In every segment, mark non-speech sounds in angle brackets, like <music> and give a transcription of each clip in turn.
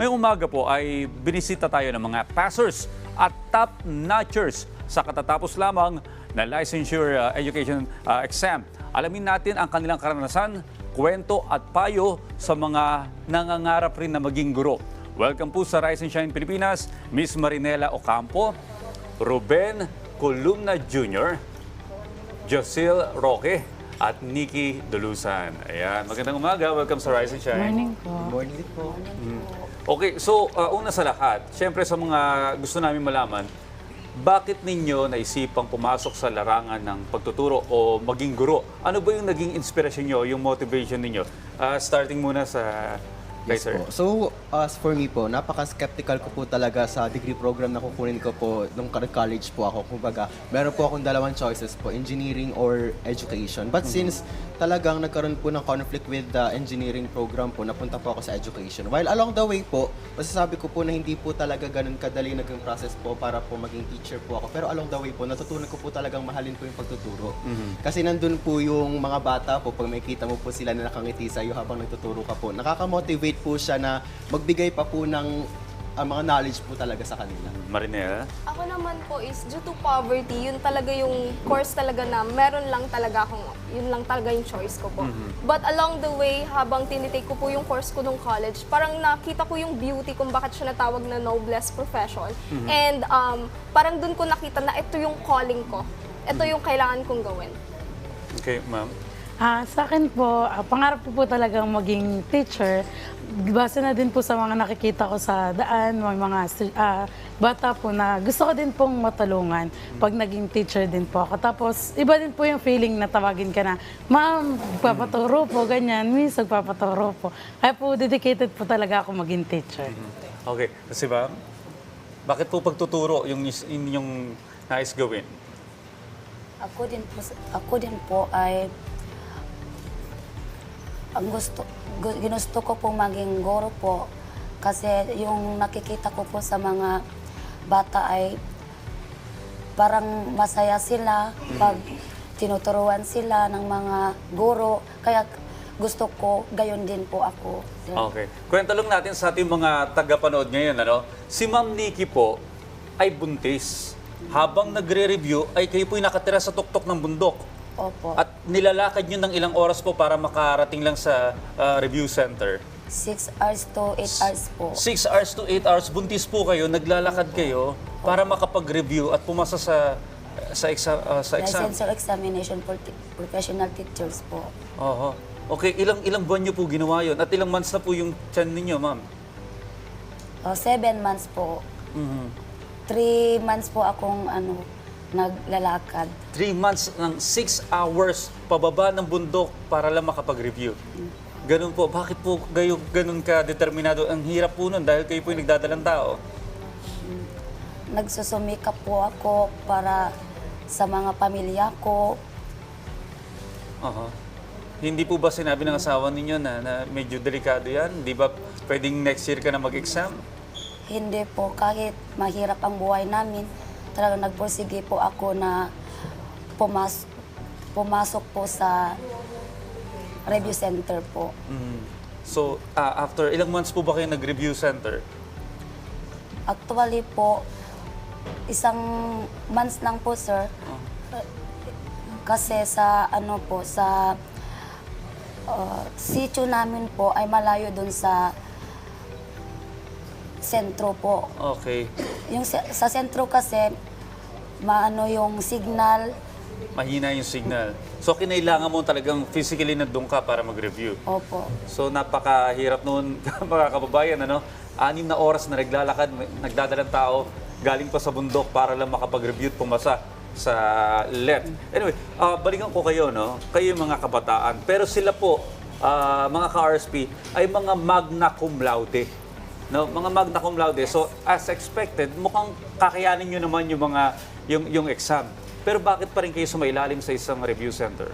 Ngayong umaga po ay binisita tayo ng mga passers at top notchers sa katatapos lamang na licensure uh, education uh, exam. Alamin natin ang kanilang karanasan, kwento at payo sa mga nangangarap rin na maging guro. Welcome po sa Rise and Shine Pilipinas, Miss Marinela Ocampo, Ruben Columna Jr., Josil Roque at Nikki Dulusan. Ayan, magandang umaga. Welcome sa Rise and Shine. Morning po. Morning po. Okay, so uh, una sa lahat, syempre sa mga gusto namin malaman, bakit ninyo naisipang pumasok sa larangan ng pagtuturo o maging guro? Ano ba yung naging inspirasyon nyo, yung motivation ninyo? Uh, starting muna sa kay Yes sir. po. So, as for me po, napaka-skeptical ko po talaga sa degree program na kukunin ko po nung college po ako. Kumbaga, meron po akong dalawang choices po, engineering or education. But since talagang nagkaroon po ng conflict with the engineering program po, napunta po ako sa education. While along the way po, masasabi ko po na hindi po talaga ganun kadali naging process po para po maging teacher po ako. Pero along the way po, natutunan ko po talagang mahalin po yung pagtuturo. Kasi nandun po yung mga bata po, pag makita mo po sila na nakangiti sa iyo habang nagtuturo ka po, nakaka-motivate po siya na magbigay pa po ng ah, mga knowledge po talaga sa kanila. Marinela? Ako naman po is due to poverty, yun talaga yung course talaga na meron lang talaga akong, yun lang talaga yung choice ko po. But along the way, habang tinitake ko po yung course ko nung college, parang nakita ko yung beauty kung bakit siya natawag na noblest profession. And um, parang dun ko nakita na ito yung calling ko. Ito yung kailangan kong gawin. Okay, ma'am. Ah, sa akin po, ah, pangarap ko po talagang maging teacher. Base na din po sa mga nakikita ko sa daan, may mga stu- ah, bata po na gusto ko din pong matulungan pag naging teacher din po ako. Tapos, iba din po yung feeling na tawagin ka na, ma'am, papaturo po, ganyan, miss, papaturo po. Kaya po, dedicated po talaga ako maging teacher. Okay, kasi ba, bakit po pagtuturo yung is- inyong nais gawin? Ako din po, ako din po ay ang gusto gu- ginusto ko po maging guro po kasi yung nakikita ko po sa mga bata ay parang masaya sila pag tinuturuan sila ng mga guro kaya gusto ko gayon din po ako. Okay. Kwento lang natin sa ating mga tagapanood ngayon, ano? Si Ma'am Nikki po ay buntis. Habang nagre-review, ay kayo po'y nakatira sa tuktok ng bundok. Opo. At nilalakad nyo ng ilang oras po para makarating lang sa ah, review center. 6 hours to 8 hours po. 6 hours to 8 hours, buntis po kayo, naglalakad kayo para makapag-review at pumasa sa sa exam. ah, sa exam. Licensure examination for ti- professional teachers po. Oho. Okay, ilang ilang buwan nyo po ginawa yon At ilang months na po yung tiyan ninyo, ma'am? Uh, seven months po. Mhm. Three months po akong ano, naglalakad. Three months ng six hours pababa ng bundok para lang makapag-review. Ganun po. Bakit po kayo ganun ka determinado? Ang hirap po nun dahil kayo po yung nagdadalang tao. Nagsusumikap po ako para sa mga pamilya ko. Aha. Hindi po ba sinabi ng asawa ninyo na, na medyo delikado yan? Di ba pwedeng next year ka na mag-exam? Hindi po, kahit mahirap ang buhay namin, talagang nagpursige po ako na pumas pumasok po sa review center po. Mhm. So, ah, after ilang months po ba kayo nag-review center? Actually po, isang months lang po, sir. Kasi sa ano po, sa uh, sitio namin po ay malayo dun sa sentro po. Okay. Yung sa, sa sentro kasi, maano yung signal. Mahina yung signal. So, kinailangan mo talagang physically nandun ka para mag-review. Opo. So napakahirap noon <laughs> mga kababayan, ano? Anim na oras na naglalakad, nagdadalang tao, galing pa sa bundok para lang makapag-review at pumasa sa LET. Anyway, ah, balikan ko kayo, no? Kayo yung mga kabataan. Pero sila po, ah, mga ka-RSP, ay mga magna cum laude. No, mga magna cum laude. So, as expected, mukhang kakayanin nyo naman yung mga yung, yung exam. Pero bakit pa rin kayo sumailalim sa isang review center?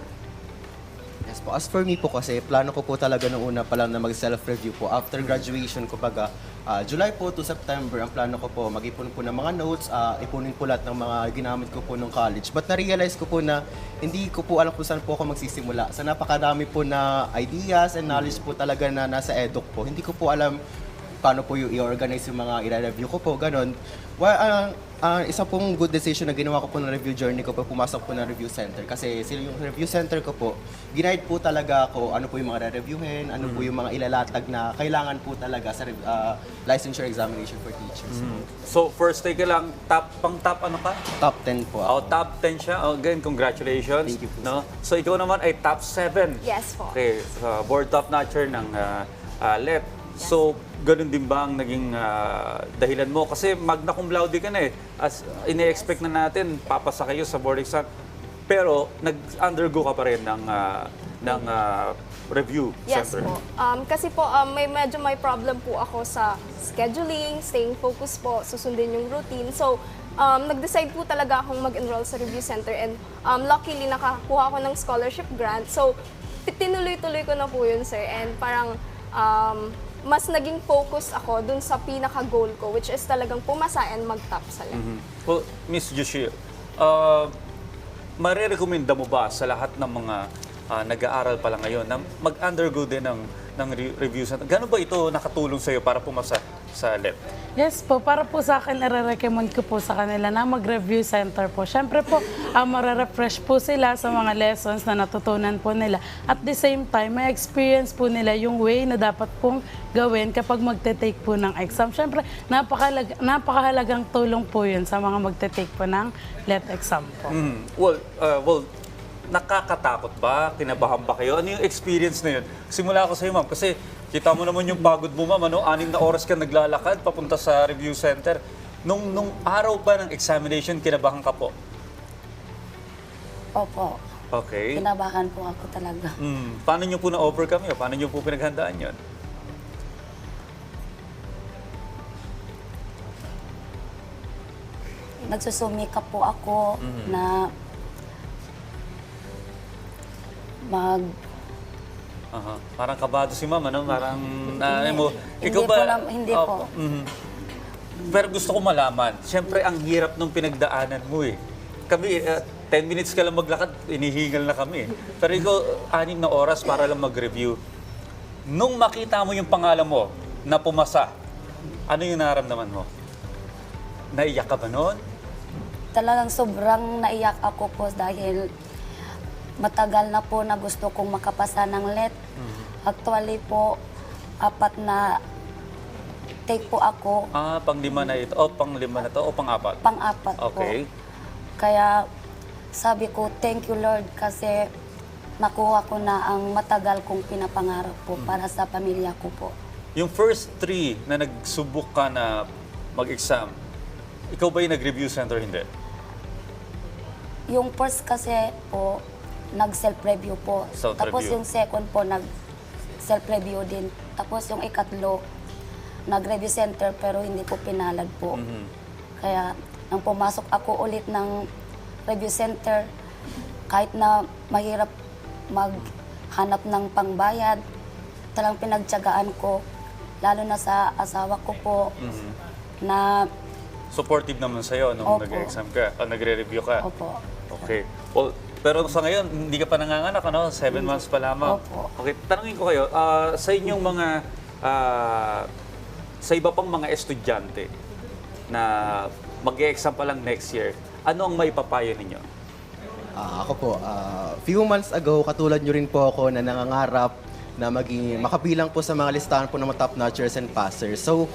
Yes po. As for me po kasi, plano ko po talaga nung una pa lang na mag-self-review po. After graduation ko baga, ah, July po to September, ang plano ko po, mag-ipon po ng mga notes, ah, ipunin po lahat ng mga ginamit ko po nung college. But na-realize ko po na hindi ko po alam kung saan po ako magsisimula. Sa napakadami po na ideas and knowledge po talaga na nasa eduk po. Hindi ko po alam paano po yung i-organize yung mga i-review ko po, ganun. Well, ah, ah, isa pong good decision na ginawa ko po ng review journey ko po, pumasok po ng review center. Kasi sila yung review center ko po, ginaid po talaga ako ano po yung mga re-reviewin, ano po yung mga ilalatag na kailangan po talaga sa ah, licensure examination for teachers. So, first take ka lang, top, pang top ano ka? Top 10 po Oh, ako. top 10 siya. Oh, again, congratulations. Thank you po, no? So, ikaw naman ay top 7. Yes po. Okay, sa board top notcher ng ah, ah, LEP. So, ganun din ba ang naging ah, dahilan mo? Kasi magna cum laude ka na eh. As ine-expect na natin, papasa kayo sa board exam. Pero, nag-undergo ka pa rin ng, ah, ng ah, review Yes center. po. Um, kasi po, um, may medyo may problem po ako sa scheduling, staying focused po, susundin yung routine. So, um, nag-decide po talaga akong mag-enroll sa review center and um, luckily nakakuha ako ng scholarship grant. So, tinuloy-tuloy ko na po yun, sir. And parang um, mas naging focus ako dun sa pinaka-goal ko, which is talagang pumasa and mag-top sa lab. Mhm. Well, Miss Joshua, uh, marirekomenda mo ba sa lahat ng mga ah, nag-aaral pa lang ngayon na mag-undergo din ng, ng re- review center? Gano'n ba ito nakatulong sa iyo para pumasa sa LEP? Yes po, para po sa akin, i-recommend ko po sa kanila na mag-review center po. Siyempre po, uh, refresh po sila sa mga lessons na natutunan po nila. At the same time, may experience po nila yung way na dapat pong gawin kapag magte-take po ng exam. Siyempre, napakalag, napakahalagang tulong po yun sa mga magte-take po ng let exam po. Mhm. Well, uh, well, nakakatakot ba? Kinabahan ba kayo? Ano yung experience na yun? Simula ako sa iyo, ma'am. Kasi kita mo naman yung pagod mo, ma'am. Ano? Anim na oras ka naglalakad papunta sa review center. Nung, nung araw pa ng examination, kinabahan ka po? Opo, Okay. kinabahan po ako talaga. Mm, paano nyo po na-overcome yun? Paano nyo po pinaghandaan yun? Nagsusumikap po ako na mag Aha. Parang kabado si ma'am, ano? Parang, na, Hindi. mo, Hindi ikaw po ba? nam- hindi po. mhm. Pero gusto ko malaman, siyempre ang hirap nung pinagdaanan mo eh. Kami, eh, 10 minutes ka lang maglakad, inihingal na kami. Pero ikaw, anim na oras para lang mag-review. Nung makita mo yung pangalan mo na pumasa, ano yung naramdaman mo? Naiyak ka ba noon? talagang sobrang naiyak ako po dahil matagal na po na gusto kong makapasa ng let. Actually po, apat na take po ako, Ah, pang lima na ito. O, pang lima na to o pang apat? pang-apat Okay. po. Kaya sabi ko, thank you Lord kasi nakuha ko na ang matagal kong pinapangarap po para sa pamilya ko po. Yung first three na nagsubok ka na mag-exam, ikaw ba yung nag-review center hindi? Yung first kasi po, nag-self-review po. Self-review. Tapos yung second po, nag-self-review din. Tapos yung ikatlo, nag-review center pero hindi po pinalad po. Mhm. Kaya nang pumasok ako ulit ng review center, kahit na mahirap maghanap ng pangbayad, talang pinagtyagaan ko, lalo na sa asawa ko po, Mhm. na Supportive naman sa'yo nung Opo. nag-exam ka, o nagre-review ka? opo, Okay. Well, pero sa ngayon, hindi ka pa nanganganak, ano? Seven months pa lamang. Opo. Okay, tanungin ko kayo, ah, sa inyong mga, ah, sa iba pang mga estudyante na mag-exam pa lang next year, ano ang may papayo ninyo? Ah, ako po, ah, few months ago, katulad nyo rin po ako na nangangarap na maging makabilang po sa mga listahan po ng mga top notchers and passers. So,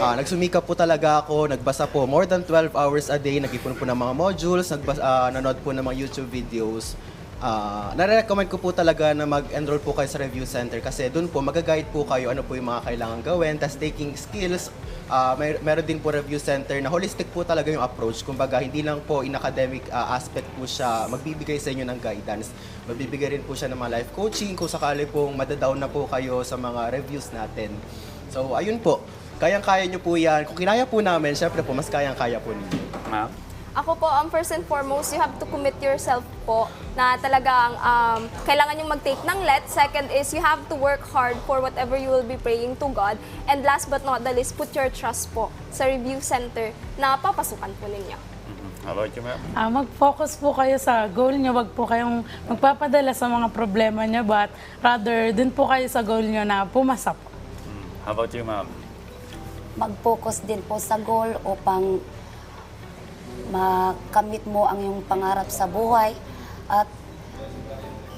ah, nagsumikap po talaga ako, nagbasa po more than 12 hours a day, nag-ipon po ng mga modules, nagbasa, ah, nanood po ng mga YouTube videos. Ah, nare-recommend ko po talaga na mag-enroll po kayo sa review center kasi doon po magaguide po kayo ano po yung mga kailangan gawin, tas taking skills, Ah, may, meron din po review center na holistic po talaga yung approach. Kumbaga, hindi lang po in academic ah, aspect po siya magbibigay sa inyo ng guidance. Magbibigay rin po siya ng mga life coaching kung sakali pong madadown na po kayo sa mga reviews natin. So, ayun po. Kayang-kaya nyo po yan. Kung kinaya po namin, syempre po, mas kayang-kaya po ninyo. Ma'am? Ako po, um, first and foremost, you have to commit yourself po na talagang um, kailangan yung mag-take ng let. Second is you have to work hard for whatever you will be praying to God. And last but not the least, put your trust po sa review center na papasukan po ninyo. Mhm. How about you, ma'am? Ah, mag-focus po kayo sa goal nyo. Wag po kayong magpapadala sa mga problema nyo, but rather dun po kayo sa goal nyo na pumasa po. Mm. How about you, ma'am? Mag-focus din po sa goal upang makamit mo ang iyong pangarap sa buhay at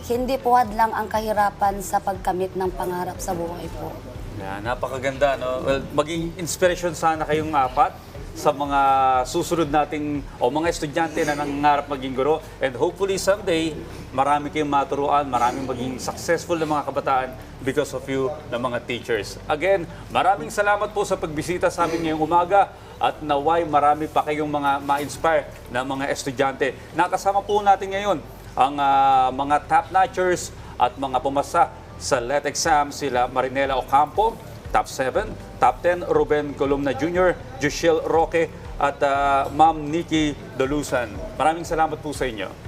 hindi po hadlang ang kahirapan sa pagkamit ng pangarap sa buhay po. Yan, napakaganda. No? Well, maging inspiration sana kayong apat sa mga susunod nating o mga estudyante na nangangarap maging guro. And hopefully someday, marami kayong maturuan, maraming maging successful na mga kabataan because of you na mga teachers. Again, maraming salamat po sa pagbisita sa amin ngayong umaga at naway marami pa kayong mga ma-inspire na mga estudyante. Nakasama po natin ngayon ang ah, mga top notchers at mga pumasa sa LET exam sila Marinela Ocampo, top 7, top 10 Ruben Columna Jr., Jushel Roque at ah, Ma'am Nikki Dolusan. Maraming salamat po sa inyo.